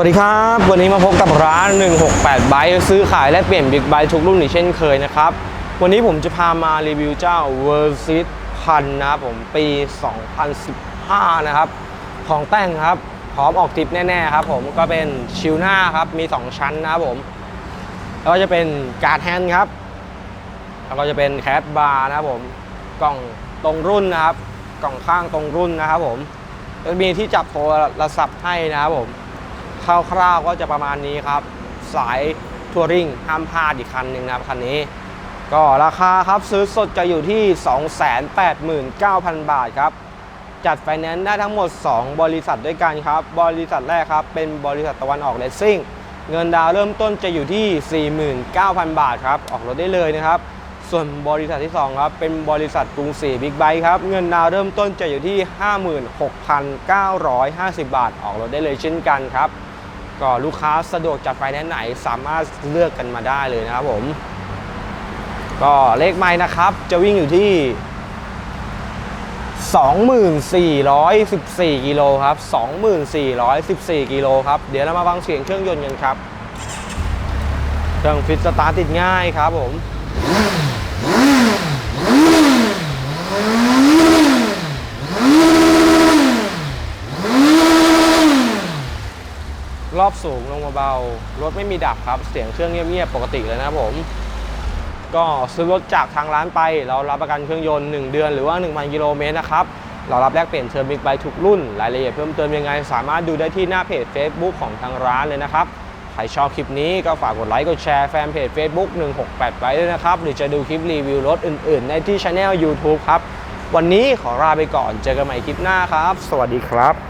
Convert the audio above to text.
วัสดีครับ วันนี้มาพบกับร้าน 168ไบค์ซื้อขายและเปลี่ยนบิ๊กไบค์ทุกรุ่นอีกเช่นเคยนะครับ วันนี้ผมจะพามารีวิวเจ้า v e r s i t พันนะครับผมปี 2015 นะครับ ของแต่งครับ พร้อมออกทริปแน่ๆครับผมก็เป็นชิลหน้าครับ มี 2 ชั้นนะครับผม แล้วก็จะเป็นการ์ดแฮนด์ครับ แล้วก็จะเป็นแคสบาร์นะครับผมกล่องตรงรุ่นนะครับ กล่องข้างตรงรุ่นนะครับผมจะมีที่จับโทรศัพท์ให้นะครับผม คร่าวๆก็จะประมาณนี้ครับ สายทัวริงห้ามพลาดอีกคันหนึ่งนะครับคันนี้ ก็ราคาครับซื้อสดจะอยู่ที่ 289,000 บาทครับ จัดไฟแนนซ์ได้ทั้งหมด 2 บริษัทด้วยกันครับ บริษัทแรกครับ เป็นบริษัทตะวันออกเลสซิ่งเงินดาวเริ่มต้นจะอยู่ที่ 49,000 บาทครับ ออกรถได้เลยนะครับ ส่วนบริษัทที่ 2 ครับ เป็นบริษัทกรุงศรีบิ๊กไบค์ครับ เงินดาวเริ่มต้นจะอยู่ที่ 56,950 บาท ออกรถได้เลยเช่นกันครับ ก็ลูกค้าสะดวกจัดไฟแนนซ์ไหนสามารถเลือกกันมาได้เลยนะครับผม ก็เลขไม้นะครับ จะวิ่งอยู่ที่2414กิโลครับ2414กิโลครับ เดี๋ยวเรามาฟังเสียงเครื่องยนต์กันครับ เครื่องฟิตสตาร์ทติดง่ายครับผม รอบสูงลงมาเบา รถไม่มีดับครับ เสียงเครื่องเงียบๆปกติเลยนะผม ก็ซื้อรถจากทางร้านไป เรารับประกันเครื่องยนต์ 1 เดือนหรือว่า 1,000 กิโลเมตรนะครับ เรารับแลกเปลี่ยนเทอร์มิกไบทุกรุ่น รายละเอียดเพิ่มเติมยังไง สามารถดูได้ที่หน้าเพจ Facebook ของทางร้านเลยนะครับ ใครชอบคลิปนี้ก็ฝากกดไลค์ กดแชร์แฟนเพจ Facebook 168 ไปด้วยนะครับ หรือจะดูคลิปรีวิวรถอื่นๆในที่ช anel YouTube ครับ วันนี้ขอลาไปก่อน เจอกันใหม่คลิปหน้าครับ สวัสดีครับ